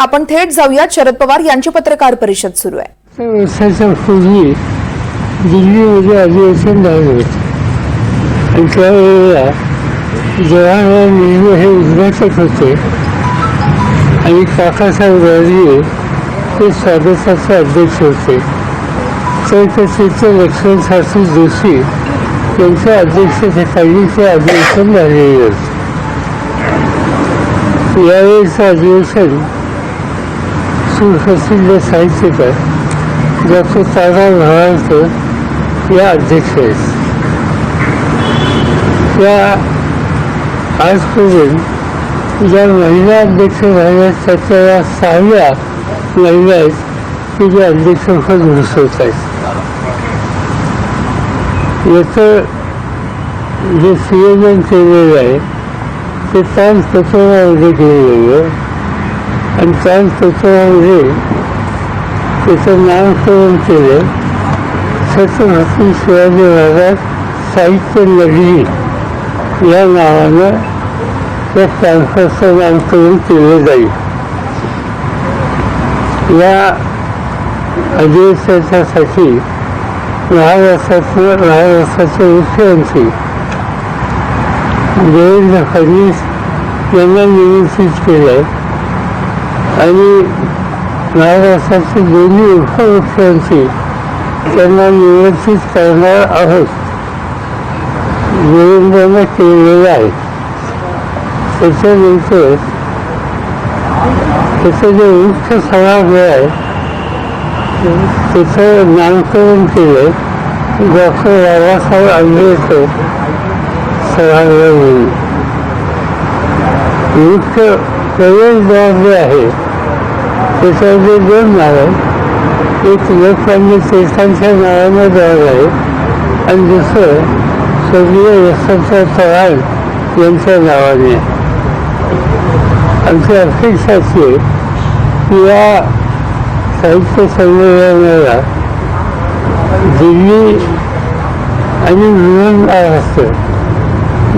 आपण थेट जाऊयात शरद पवार यांची पत्रकार परिषद सुरू आहे. वर्षाच्या पूर्वी दिल्लीमध्ये अधिवेशन झालं होतं आणि त्यावेळेला जवाहरलाल नेहरू हे उद्घाटक होते. आणि काकासाहेब राजे हे स्वागताचे अध्यक्ष होते. तर त्याचे लक्ष्मण शास्त्री जोशी यांच्या अध्यक्षतेखाली ते अधिवेशन झालेले होते यावेळेचं अधिवेशन प्रसिद्ध जे साहित्यिक आहे. ज्याचं तारा भवाळकर या अध्यक्ष आहेत त्या आजपर्यंत ज्या महिला अध्यक्ष झाल्या त्याच्या या सहाव्या महिला आहेत की जे अध्यक्षपद घुसवत आहेत. याचं जे संयोजन केलेलं आहे ते ताण तत्वामध्ये केलेलं आहे. आणि ताण त्याचं नामकरण केलं. छत्रपती शिवाजी महाराज साहित्य नगरी या नावानं त्या कॅम्पसचं नामकरण केलं जाईल. या अधिवेशनासाठी महाराष्ट्रातलं महाराष्ट्राचे मुख्यमंत्री देवेंद्र फडणवीस यांना निमंत्रित केलं आहे आणि महाराष्ट्राचे दोन्ही उपमुख्यमंत्री त्यांना निमंत्रित करणार आहोत. देवेंद्रनं केलेलं आहे. त्याच्यानंतर त्याचं जे मुख्य सभागृह आहे त्याचं नामकरण केलं. डॉक्टर बाबासाहेब आंबेडकर सभागृह म्हणून. मुख्य प्रवेशद्वार जे आहे त्याच्यामध्ये दोन नाव आहेत एक लोकमान्य तीर्थांच्या नावानं जवळ आहे. आणि दुसरं स्वर्गीय यशवंतराव चव्हाण यांच्या नावाने आमची अपेक्षा अशी आहे की या साहित्य संमेलनाला दिल्ली आणि मिळून महाराष्ट्र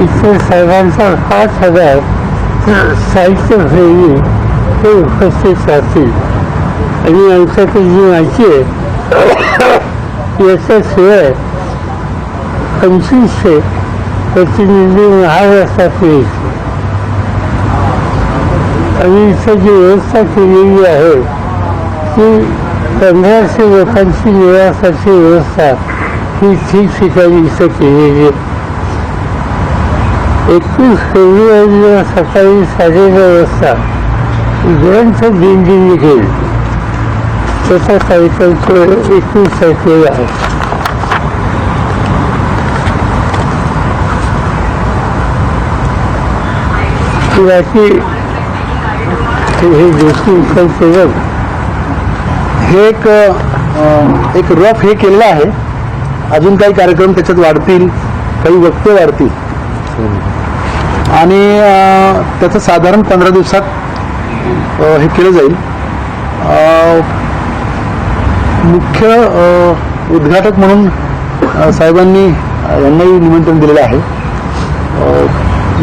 इतर साहेबांचा पाच हजार साहित्य हे उपस्थित राहतील आणि आमच्याकडे जी माहिती आहे याच्याशिवाय पंचवीसशे प्रतिनिधी महाराष्ट्रातील आणि इथं जी व्यवस्था केलेली आहे ती पंधराशे लोकांची निवासाची व्यवस्था ही ठिकठिकाणी इथं केलेली आहे एकवीस फेब्रुवारीला सकाळी साडेनऊ वाजता. ग्रंथ दिंडी निघेल त्याचा कार्यक्रम तो एकवीस तारखेला आहे. बाकी हे गोष्टी केलं हे एक एक रफ हे केलेलं आहे. अजून काही कार्यक्रम त्याच्यात वाढतील काही वक्ते वाढतील. आणि अ, त्याचं साधारण पंधरा दिवसात हे केलं जाईल. मुख्य उद्घाटक म्हणून साहेबांनी यांनाही निमंत्रण दिलेलं आहे.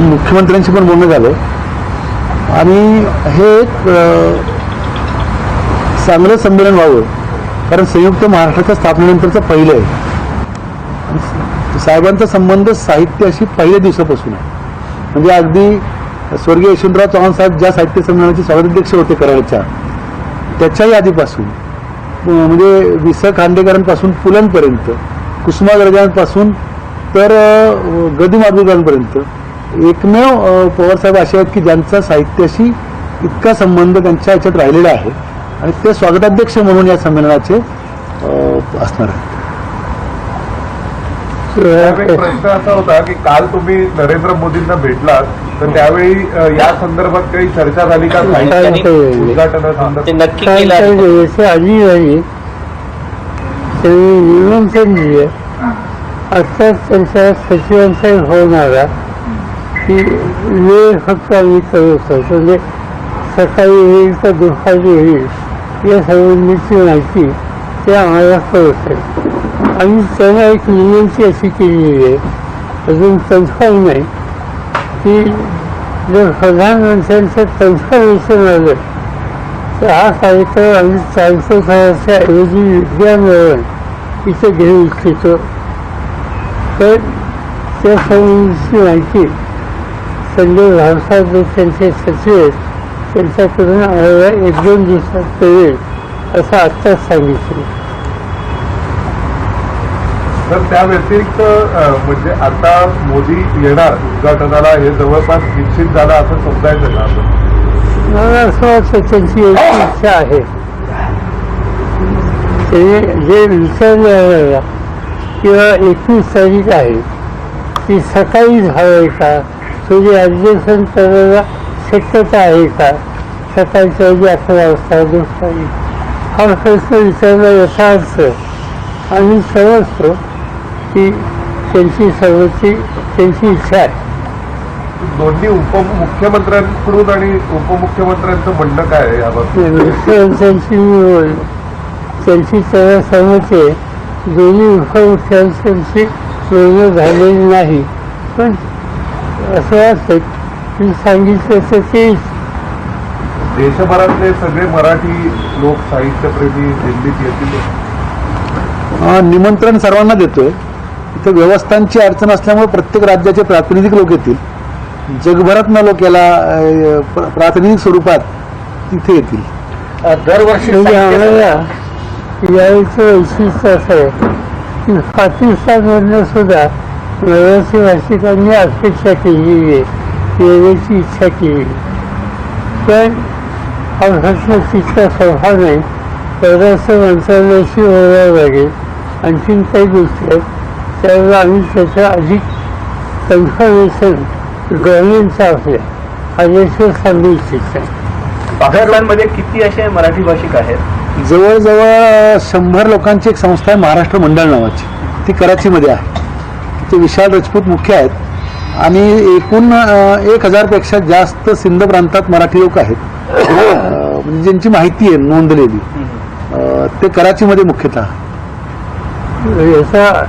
मुख्यमंत्र्यांशी पण बोलणं झालं. आणि हे एक चांगलं संमेलन व्हावं. कारण संयुक्त महाराष्ट्राच्या स्थापनेनंतरचं पहिलं आहे. साहेबांचा संबंध साहित्याशी पहिल्या दिवसापासून आहे. म्हणजे अगदी स्वर्गीय यशवंतराव चव्हाण साहेब ज्या साहित्य संमेलनाचे स्वागताध्यक्ष होते कराडच्या त्याच्याही आधीपासून म्हणजे वि स खांडेकरांपासून पुलंपर्यंत कुसुमाग्रजांपासून तर गदी माधुरकरांपर्यंत एकमेव पवारसाहेब असे आहेत की ज्यांचा साहित्याशी इतका संबंध त्यांच्या ह्याच्यात राहिलेला आहे आणि ते स्वागताध्यक्ष म्हणून या संमेलनाचे असणार आहे साहेब, एक प्रश्न असा होता की काल तुम्ही नरेंद्र मोदींना भेटलात तर त्यावेळी अ, या संदर्भात काही चर्चा झाली का? त्यांनी- ते उद्घाटनासंदर्भात नक्की काय केलं काय आहे. दिवस आली झाली त्यांनी निमंत्रण दिले आत्ताच त्यांच्या सचिवांचा फोन आला की वेळ फक्त आम्ही करत होतो म्हणजे सकाळी येईल का दुपारी येईल या संबंधीची माहिती ते आम्हाला कळत. आहे आम्ही त्यांना एक विनंती अशी केलेली आहे अजून कन्फर्म नाही की जर प्रधानमंत्र्यांचं कन्फर्मेशन आलं तर हा कार्यक्रम आम्ही चारशे ऐवजी विज्ञान मिळवून इथे घेऊ इच्छितो तर त्या संबंधीची माहिती संजय भावसाहेब जे त्यांचे सचिव आहेत त्यांच्याकडून आम्हाला एक दोन दिवसात कळेल असं आत्ताच सांगितलं तर त्या व्यतिरिक्त म्हणजे आता मोदी येणार उद्घाटनाला हे जवळपास निश्चित झालं असं समजायचं का मला असं वाटतं त्यांची एक इच्छा आहे. ते जे विचारलं आहे किंवा एकवीस तारीख आहे ती सकाळी झालंय का? थोडी ॲडजस्टमेंट करायला शक्यता आहे का? सकाळच्या अकरा वाजता दुपारी. हा प्रश्न विचारला याचा अर्थ आम्ही समजतो की त्यांची सर्वची त्यांची इच्छा आहे दोन्ही उपमुख्यमंत्र्यांकडून आणि उपमुख्यमंत्र्यांचं म्हणणं काय आहे याबाबत निवड त्यांची त्याला आहे दोन्ही उपमुख्यमंत्र्यांची बोलणं झालेली नाही. पण असं वाटतं की सांगितलं तर ते देशभरातले सगळे मराठी लोक साहित्यप्रेमी दिल्लीत येतील. निमंत्रण सर्वांना देतोय. इथं व्यवस्थांची अडचण असल्यामुळे प्रत्येक राज्याचे प्रातिनिधिक लोक येतील. जगभरातनं लोक याला प्रातिनिधिक स्वरूपात तिथे येतील. दरवर्षी म्हणजे यावेळीचं वैशिष्ट्य असं आहे की पाकिस्तानमधनं सुद्धा मराठी भाषिकांनी अपेक्षा केलेली आहे. येण्याची इच्छा केली. पण हा तितका सोपा नाही. परराष्ट्र मंत्रालयाशी बोलावं लागेल. आणखीन काही गोष्टी आहेत. त्यावेळेला आम्ही त्याचं अधिक कन्फर्मेशन गव्हर्नमेंटचं आपल्या आदेशावर सांगू इच्छित नाही पाकिस्तानमध्ये किती असे मराठी भाषिक आहेत? जवळजवळ शंभर लोकांची एक संस्था आहे महाराष्ट्र मंडळ नावाची. ती कराचीमध्ये आहे. ते विशाल राजपूत मुख्य आहेत. आणि एकूण एक हजारपेक्षा जास्त सिंध प्रांतात मराठी लोक आहेत. म्हणजे ज्यांची माहिती आहे नोंदलेली. ते कराचीमध्ये मुख्यतः. याचा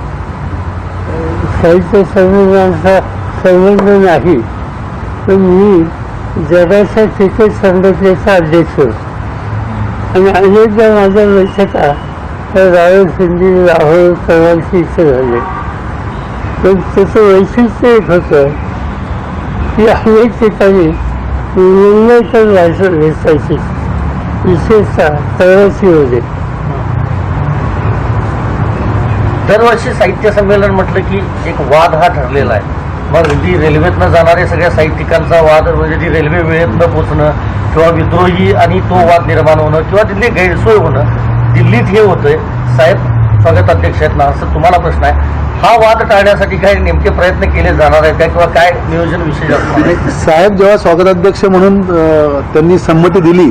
साहित्य संमेलनाचा संबंध नाही. पण मी जगाच्या क्रिकेट संघटनेचा अध्यक्ष. होतो. आणि अनेकदा माझ्या लक्षात तर राहुल सिंधी राहुल कराची इच्छा झाले. पण त्याचं वैशिष्ट्य एक होतं की अनेक ठिकाणी मुंबईकर भाषा घेतायची विशेषतः होते. दरवर्षी साहित्य संमेलन म्हटलं की एक वाद हा ठरलेला आहे. मग ती रेल्वेतनं जाणारे सगळ्या साहित्यिकांचा वाद म्हणजे ती रेल्वे वेळेत न पोचणं किंवा विद्रोही आणि तो वाद निर्माण होणं किंवा तिथली गैरसोय होणं दिल्लीत हे होतंय. साहेब स्वागत अध्यक्ष आहेत ना असं तुम्हाला प्रश्न आहे. हा वाद टाळण्यासाठी काय नेमके प्रयत्न केले जाणार आहेत का किंवा काय नियोजन विशेष साहेब जेव्हा स्वागताध्यक्ष म्हणून त्यांनी संमती दिली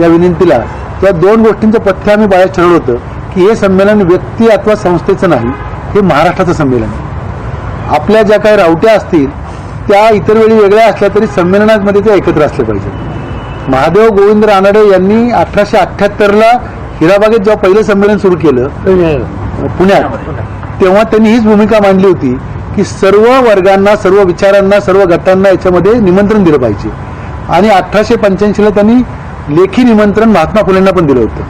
या विनंतीला त्या दोन गोष्टींचं पथ्य आम्ही बाहेर ठरवलं होतं. की हे संमेलन व्यक्ती अथवा संस्थेचं नाही हे महाराष्ट्राचं संमेलन आहे. आपल्या ज्या काही रावट्या असतील त्या इतर वेळी वेगळ्या असल्या तरी संमेलनामध्ये ते एकत्र असले पाहिजे. महादेव गोविंद रानडे यांनी अठराशे अठ्ठ्याहत्तरला हिराबागेत जेव्हा पहिलं संमेलन सुरू केलं पुण्यात तेव्हा त्यांनी हीच भूमिका मांडली होती की सर्व वर्गांना सर्व विचारांना सर्व गटांना याच्यामध्ये निमंत्रण दिलं पाहिजे. आणि अठराशे पंच्याऐंशीला त्यांनी लेखी निमंत्रण महात्मा फुलेंना पण दिलं होतं.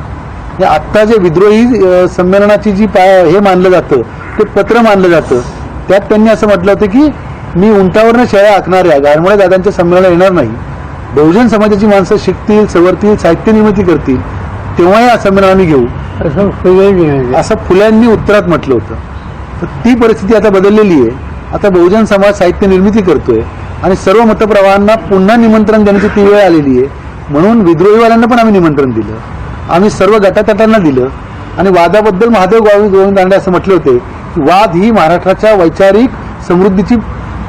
आत्ता जे विद्रोही संमेलनाची जी पा हे मानलं जातं ते पत्र मानलं जातं त्यात त्यांनी असं म्हटलं होतं की मी उंटावरनं शेळ्या आखणाऱ्या गारमुळे दादांच्या संमेलनाला येणार नाही. बहुजन समाजाची माणसं शिकतील सवरतील साहित्य निर्मिती करतील तेव्हा या संमेलन आम्ही घेऊ. असं फुल्यांनी उत्तरात म्हटलं होतं. तर ती परिस्थिती आता बदललेली आहे. आता बहुजन समाज साहित्य निर्मिती करतोय आणि सर्व मतप्रवाहांना पुन्हा निमंत्रण देण्याची ती वेळ आलेली आहे. म्हणून विद्रोहीवाल्यांना पण आम्ही निमंत्रण दिलं. आम्ही सर्व गटातटांना दिलं. आणि वादाबद्दल महादेव गावी गोविंद दांडे असं म्हटले होते की वाद ही महाराष्ट्राच्या वैचारिक समृद्धीची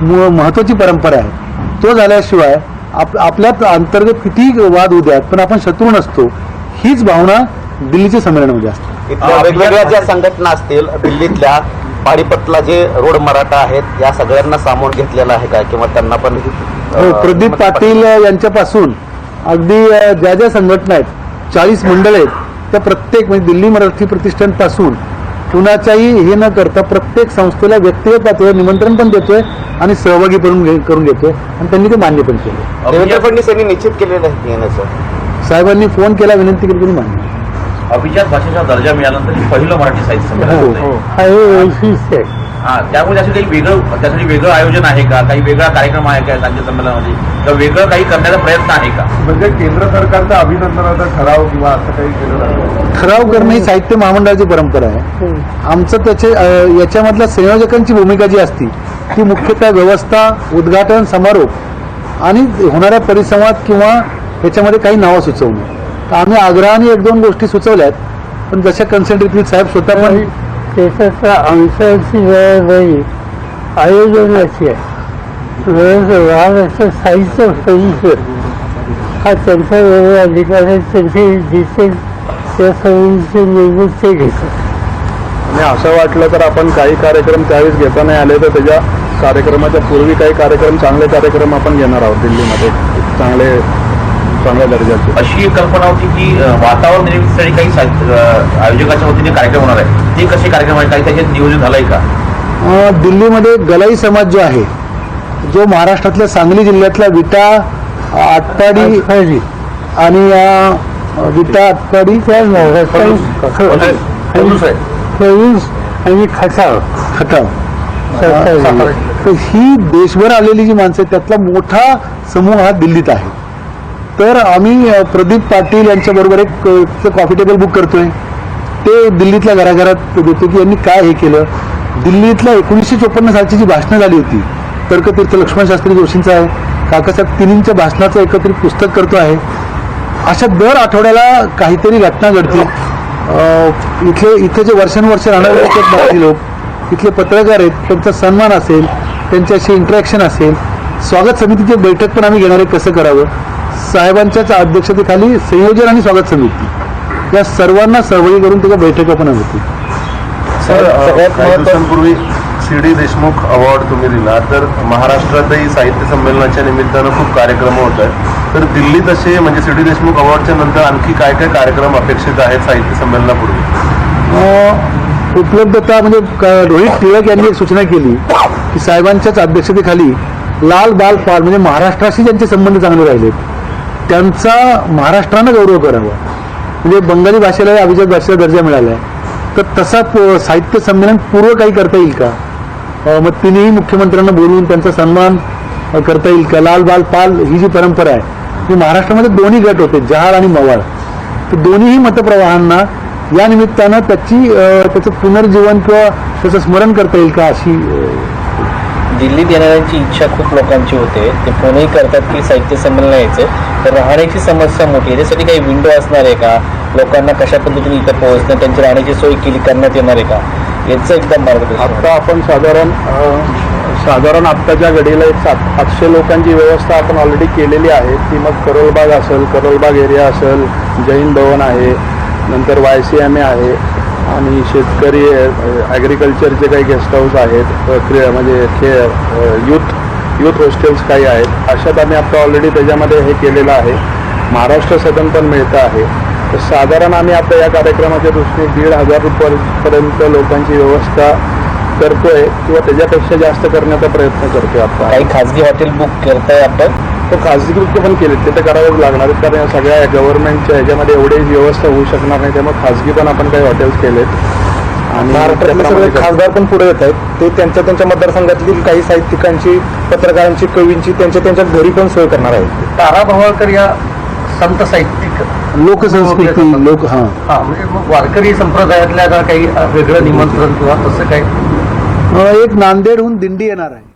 महत्वाची परंपरा आहे. तो झाल्याशिवाय आप आपल्यात अंतर्गत किती वाद होऊ द्यात पण आपण शत्रू नसतो. हीच भावना दिल्लीच्या संमेलनामध्ये असते. इथल्या वेगवेगळ्या ज्या संघटना असतील दिल्लीतल्या पाणीपतला जे रोड मराठा आहेत या सगळ्यांना सामावून घेतलेलं आहे का किंवा त्यांना पण हो प्रदीप पाटील यांच्यापासून अगदी ज्या ज्या संघटना आहेत चाळीस मंडळ आहेत. त्या प्रत्येक म्हणजे दिल्ली मराठी प्रतिष्ठानपासून कुणाच्याही हे न करता प्रत्येक संस्थेला व्यक्तिगत पातळीवर निमंत्रण पण देतोय आणि सहभागी करून करून घेतोय. आणि त्यांनी ते मान्य पण केलं देवेंद्र फडणवीस यांनी निश्चित केलेलं आहे की येण्याचं. साहेबांनी फोन केला विनंती केली कोणी मान्य अभिजात भाषेचा दर्जा मिळाल्यानंतर हे पहिलं मराठी साहित्य संमेलन हो. होतंय. हा. हे वैशिष्ट्य आहे हा त्यामुळे त्यासाठी काही वेगळं त्यासाठी वेगळं आयोजन आहे का? काही वेगळा कार्यक्रम आहे का साहित्य संमेलनामध्ये? किंवा वेगळं काही करण्याचा प्रयत्न आहे का? म्हणजे केंद्र सरकारचा अभिनंदनाचा ठराव किंवा असं काही केलं जातं ठराव करणं ही साहित्य महामंडळाची परंपरा आहे. आमचं त्याचे याच्यामधल्या संयोजकांची भूमिका जी असती ती मुख्यतः व्यवस्था उद्घाटन समारोप आणि होणाऱ्या परिसंवाद किंवा ह्याच्यामध्ये काही नावं सुचवणं. तर आम्ही आग्रहाने एक दोन गोष्टी सुचवल्यात पण जशा कन्सल्टेटिव्ह साहेब स्वतः पण त्याच्यातल्या अंशाची जबाबदारी आयोजनाची आहे. वेळ महाराष्ट्र साहित्य परिषद हा त्यांचा वेगळा अधिकार आहे त्यांचे जिथे त्या समितीचे निर्णय ते घेतात. आणि असं वाटलं तर आपण काही कार्यक्रम त्यावेळेस घेता नाही आले तर त्याच्या कार्यक्रमाच्या पूर्वी काही कार्यक्रम चांगले कार्यक्रम आपण घेणार आहोत दिल्लीमध्ये. चांगले चांगल्या दर्जाचे. अशी एक कल्पना होती की वातावरण निर्मितीसाठी काही आयोजकाच्या वतीने कार्यक्रम होणार आहे. ते कसे कार्यक्रम आहे काही त्याच्यात नियोजन झालंय का? दिल्लीमध्ये गलाई समाज जो आहे जो महाराष्ट्रातल्या सांगली जिल्ह्यातला विटा आटपाडी आणि विटा आटपाडी. आणि खटाव. खटाव. तर ही देशभर आलेली जी माणसं आहेत त्यातला मोठा समूह हा दिल्लीत आहे. तर आम्ही प्रदीप पाटील यांच्या बरोबर एक कॉफी टेबल बुक करतोय. ते दिल्लीतल्या घराघरात देतो की यांनी काय हे केलं. दिल्लीतल्या एकोणीसशे चोपन्न सालची जी भाषणं झाली होती तर्कतीर्थ लक्ष्मण शास्त्री जोशींचं आहे काकासाहेब तिन्हींच्या भाषणाचं एकत्रित पुस्तक करतो आहे. अशा दर आठवड्याला काहीतरी घटना घडतील इथले इथे जे वर्षानुवर्ष राहणारे लोक इथले पत्रकार आहेत त्यांचा सन्मान असेल त्यांच्याशी इंटरॅक्शन असेल स्वागत समितीची बैठक पण आम्ही घेणार आहे कसं करावं? साहेबांच्याच अध्यक्षतेखाली संयोजन आणि स्वागत समिती. या सर्वांना सहभागी करून त्याच्या बैठका पण होतील sir C D Deshmukh award तुम्ही दिला. तर महाराष्ट्रातही साहित्य संमेलनाच्या निमित्तानं खूप कार्यक्रम होत आहेत. तर दिल्लीत असे म्हणजे सी डी देशमुख अवॉर्डच्या नंतर आणखी काय काय कार्यक्रम अपेक्षित आहेत साहित्य संमेलनापूर्वी? उपलब्धता म्हणजे रोहित टिळक यांनी एक सूचना केली की साहेबांच्याच अध्यक्षतेखाली लाल बाल पाल म्हणजे महाराष्ट्राशी ज्यांचे संबंध चांगले राहिलेत त्यांचा महाराष्ट्रानं गौरव करावा. म्हणजे बंगाली भाषेला अभिजात भाषेचा दर्जा मिळाला आहे तर तसा साहित्य संमेलन पूर्व काही करता येईल का? मग तिनेही मुख्यमंत्र्यांना बोलवून त्यांचा सन्मान करता येईल का? लाल बाल पाल ही जी परंपरा आहे ती महाराष्ट्रामध्ये दोन्ही गट होते जहाल आणि मवाळ. तर दोन्हीही मतप्रवाहांना या निमित्तानं त्याची त्याचं पुनर्जीवन किंवा त्याचं स्मरण करता येईल का अशी दिल्लीत येणाऱ्यांची इच्छा खूप लोकांची होते. ते फोनही करतात की साहित्य संमेलन यायचं तर राहण्याची समस्या मोठी आहे. त्यासाठी काही विंडो असणार आहे का? लोकांना कशा पद्धतीने इथं पोहोचणं? त्यांची राहण्याची सोय केली करण्यात येणार आहे का? याचं एकदम मार्गदर्शन आत्ता आपण साधारण साधारण आत्ताच्या घडीला एक सात आठशे लोकांची व्यवस्था आपण ऑलरेडी केलेली आहे. ती मग करोलबाग असेल करोलबाग एरिया असेल जैन भवन आहे नंतर वाय सी एम ए आहे. आणि शेतकरी ॲग्रिकल्चरचे काही गेस्ट हाऊस आहेत क्रिया म्हणजे खे यूथ यूथ हॉस्टेल्स काही आहेत. अशात आम्ही आता ऑलरेडी त्याच्यामध्ये हे केलेलं आहे. महाराष्ट्र सदन पण मिळतं आहे. तर साधारण आम्ही आता या कार्यक्रमाच्या दृष्टीने दीड हजार रुपयापर्यंत लोकांची व्यवस्था करतोय किंवा त्याच्यापेक्षा जास्त करण्याचा प्रयत्न करतोय आता. काही खाजगी हॉटेल बुक करताय आपण? तो खाजगीकृत्य पण केले ते तर करावेच लागणार आहेत कारण या सगळ्या गव्हर्नमेंटच्या ह्याच्यामध्ये एवढी व्यवस्था होऊ शकणार नाही. त्यामुळे खाजगी पण आपण काही हॉटेल्स केलेत. आणि महाराष्ट्रातले सगळे खासदार पण पुढे येत आहेत. ते त्यांच्या त्यांच्या मतदारसंघातली काही साहित्यिकांची पत्रकारांची कवींची त्यांच्या त्यांच्या घरी पण सोय करणार आहेत. तारा भवाळकर या संत साहित्यिक. लोकसंस्कृती लोक हां. हा म्हणजे मग वारकरी संप्रदायातल्या का काही वेगळं निमंत्रण किंवा तसं काही एक नांदेडहून दिंडी येणार आहे.